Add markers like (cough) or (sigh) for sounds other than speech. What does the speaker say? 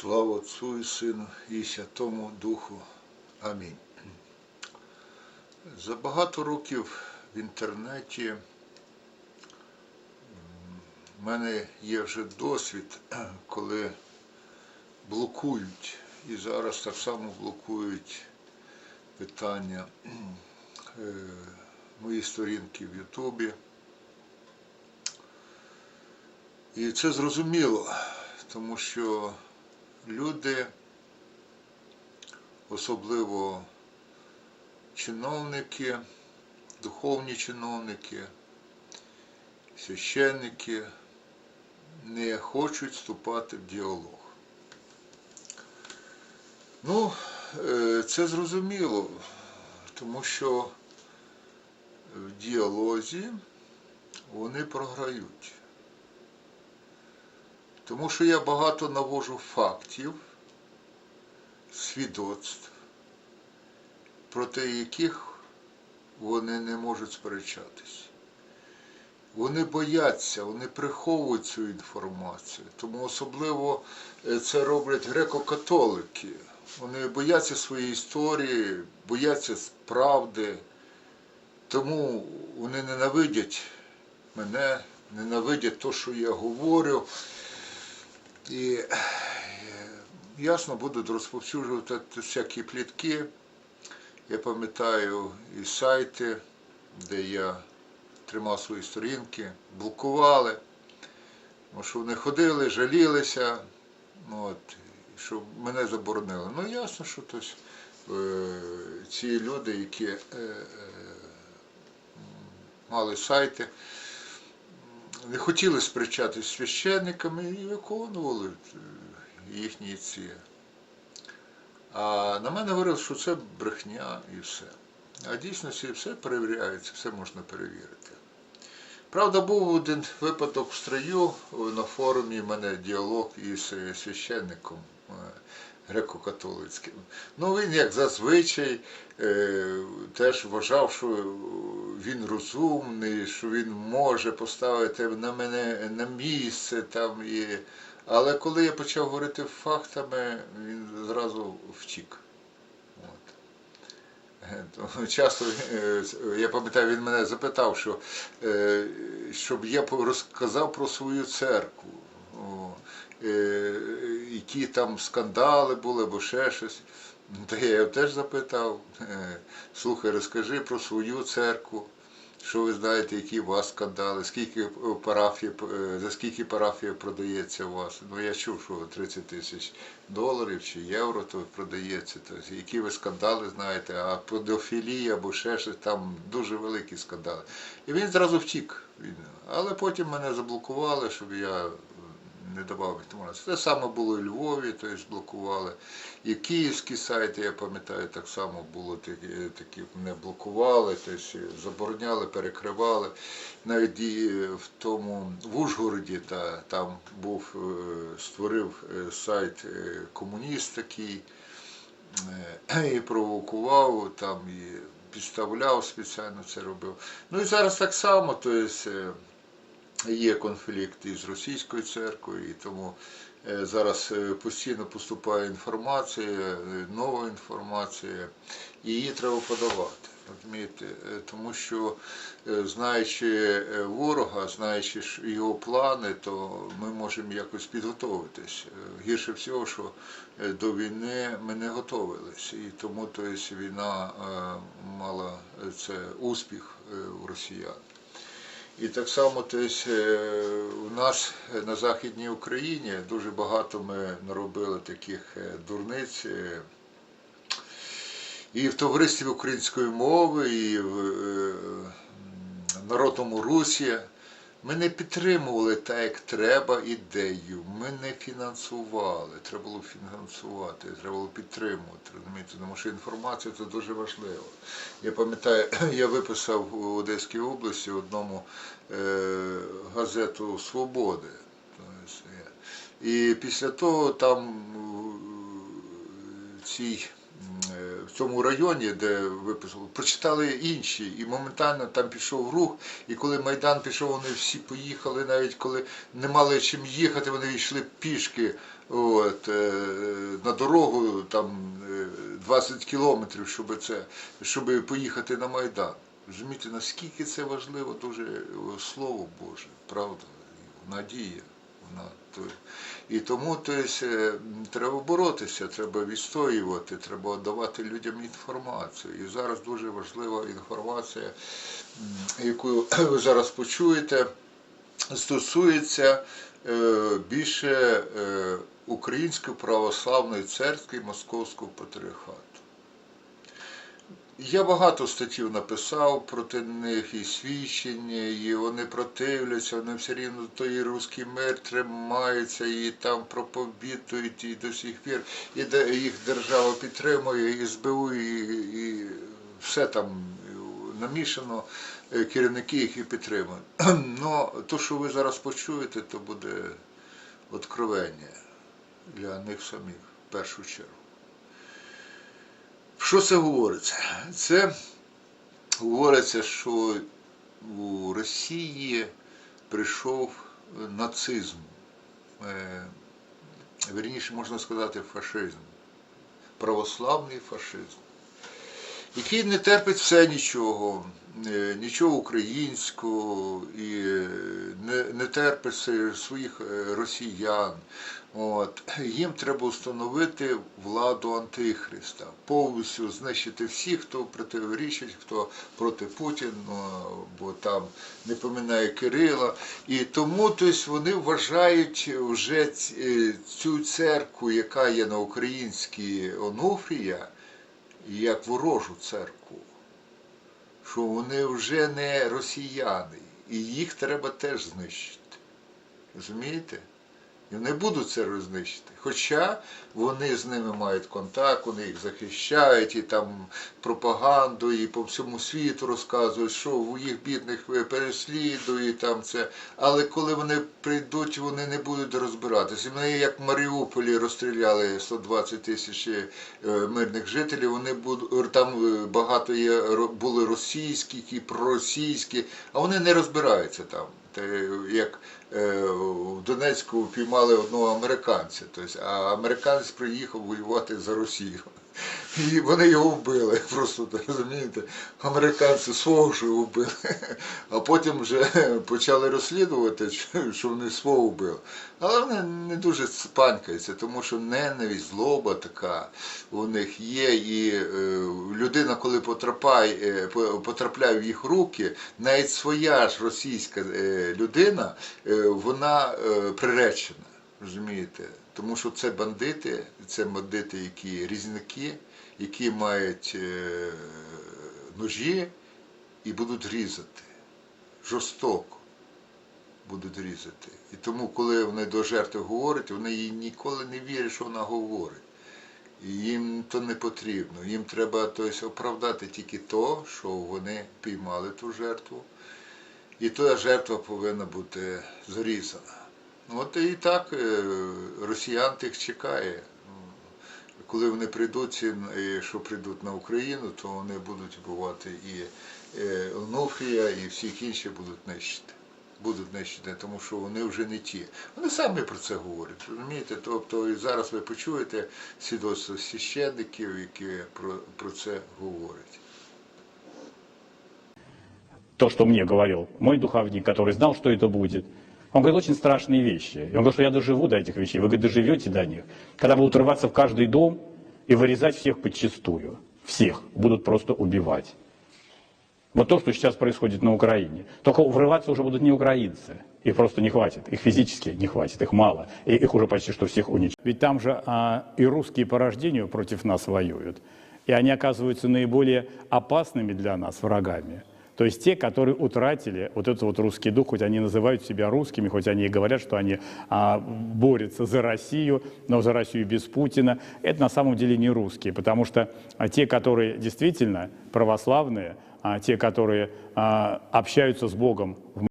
Слава Отцу і Сину і Святому Духу. Амінь. За багато років в інтернеті в мене є вже досвід, (clears throat) коли блокують, і зараз так само блокують питання е, мої сторінки в Ютубі. І це зрозуміло, тому що люди, особливо чиновники, духовні чиновники, священники, не хочуть вступати в діалог. Ну, е, це зрозуміло, тому що в діалозі вони програють. Тому що я багато навожу фактів, свідоцтв, проти яких вони не можуть сперечатись. Вони бояться, вони приховують цю інформацію. Тому особливо е, це роблять греко-католики. Вони бояться своєї історії, бояться правди. Тому вони ненавидять мене, ненавидять те, що я говорю. І е, ясно будуть розповсюджувати всякі плітки. Я пам'ятаю і сайти, де я тримав свої сторінки, блокували, тому що вони ходили, жалілися, ну, от, що мене заборонили. Ну ясно, що тось, е, ці люди, які е, е, мали сайти, не хотіли сперечатися священниками і виконували е, їхні ці. А на мене говорили, що це брехня і все. А дійсності все перевіряється, все можна перевірити. Правда, був один випадок в строю на форумі в мене діалог із священником греко-католицьким. Ну він, як зазвичай, е, теж вважав, що він розумний, що він може поставити на мене на місце там і. Але коли я почав говорити фактами, він зразу втік. От. Е, то Часто, е, я пам'ятаю, він мене запитав, що, щоб я розказав про свою церкву, які там скандали були, або ще щось. Та я його теж запитав, е, слухай, розкажи про свою церкву. Що ви знаєте, які у вас скандали, скільки е, за скільки парафія продається у вас? Ну я чув, що 30 тисяч доларів чи євро то продається. Тобто, які ви скандали знаєте, а педофілія або ще щось, там дуже великі скандали. І він зразу втік. Але потім мене заблокували, щоб я не давав інформацію. Те саме було і Львові, тобто блокували. І київські сайти, я пам'ятаю, так само було такі, мене блокували, тобто забороняли, перекривали. Навіть і в тому в Ужгороді та, там був, е, створив е, сайт е, комуніст такий і провокував там і підставляв спеціально це робив. Ну і зараз так само, тобто є конфлікт із російською церквою, і тому е, зараз е, постійно поступає інформація, е, нова інформація, і її треба подавати. Розумієте? Тому що знаючи ворога, знаючи його плани, то ми можемо якось підготовитись. Е, Гірше всього, що до війни ми не готувалися. І тому тобто, війна мала це успіх у росіян. І так само тобто, е, у нас на Західній Україні дуже багато ми наробили таких е, дурниць. е, І в товаристві української мови, і в народному русі. Ми не підтримували так, як треба ідею. Ми не фінансували. Треба було фінансувати, треба було підтримувати. Розумієте? Тому що інформація це дуже важливо. Я пам'ятаю, (clears throat) я виписав у Одеській області одному е, газету Свободи. Е, І після того там е, цій, в цьому районі, де виписали, прочитали інші, і моментально там пішов рух. І коли Майдан пішов, вони всі поїхали, навіть коли не мали чим їхати, вони йшли пішки от, е, на дорогу там е, 20 кілометрів, щоб це, щоб поїхати на Майдан. Розумієте, наскільки це важливо, дуже е, слово Боже, правда, надія. І тому то есть, е, треба боротися, треба відстоювати, треба давати людям інформацію. І зараз дуже важлива інформація, яку ви зараз почуєте, стосується е, більше е, Української православної церкви Московського патріархату. Я багато статтів написав проти них і свідчення, і вони противляться, вони все рівно той руський мир тримається, і там проповідують, і до сих пір, і їх держава підтримує, і СБУ, і, і все там намішано, е, керівники їх і підтримують. (clears throat) Ну, то, що ви зараз почуєте, то буде откровення для них самих в першу чергу. Що це говориться? Це говориться, що у Росії прийшов нацизм, верніше вірніше можна сказати, фашизм, православний фашизм, який не терпить все нічого, е, нічого українського і е, не, не терпить своїх е, росіян. От. Їм треба встановити владу Антихриста, повністю знищити всіх, хто протирічить, хто проти Путіна, бо там не поминає Кирила. І тому тобто, вони вважають вже цю церкву, яка є на українській Онуфрія, як ворожу церкву. Що вони вже не росіяни, і їх треба теж знищити. Розумієте? І вони будуть це рознищити. Хоча вони з ними мають контакт, вони їх захищають, і там пропаганду, і по всьому світу розказують, що їх бідних переслідують там це. Але коли вони прийдуть, вони не будуть розбиратися. Вони як в Маріуполі розстріляли 120 тисяч е, мирних жителів, вони будуть там е, багато є були російські, і проросійські, а вони не розбираються там. Як е, в Донецьку піймали одного американця, тобто, а американець приїхав воювати за Росію. І вони його вбили, (laughs) просто розумієте, американці свого ж вбили, а потім вже почали розслідувати, що- вони свого вбили. Але вони не дуже спанькаються, тому що ненависть, злоба така у них є. І е, людина, коли потрапляє, е, по- потрапляє в їх руки, навіть своя ж російська е, людина, вона приречена. Розумієте? Тому що це бандити, це бандити, які різники, які мають е, ножі і будуть різати. Жорстоко будуть різати. І тому, коли вони до жертви говорять, вони їй ніколи не вірять, що вона говорить. І їм то не потрібно. Їм треба тобто, оправдати тільки то, що вони піймали ту жертву. І та жертва повинна бути зарізана. Ну, От і так е, росіян тих чекає. Коли вони прийдуть, і що прийдуть на Україну, то вони будуть вбивати і е, Онуфрія, і всіх інших будуть нищити. Будуть нищити, тому що вони вже не ті. Вони самі про це говорять, розумієте? Тобто і зараз ви почуєте свідоцтво священників, які про, про це говорять. то, что мне говорил мой духовник, который знал, что это будет. Он говорит очень страшные вещи. И он говорит, что я доживу до этих вещей. Вы, говорит, доживете до них. Когда будут рваться в каждый дом и вырезать всех подчистую. Всех. Будут просто убивать. Вот то, что сейчас происходит на Украине. Только врываться уже будут не украинцы. Их просто не хватит. Их физически не хватит. Их мало. И их уже почти что всех уничтожили. Ведь там же а, и русские по рождению против нас воюют. И они оказываются наиболее опасными для нас врагами. То есть те, которые утратили вот этот вот русский дух, хоть они называют себя русскими, хоть они и говорят, что они а, борются за Россию, но за Россию без Путина, это на самом деле не русские, потому что а, те, которые действительно православные, а, те, которые а, общаются с Богом в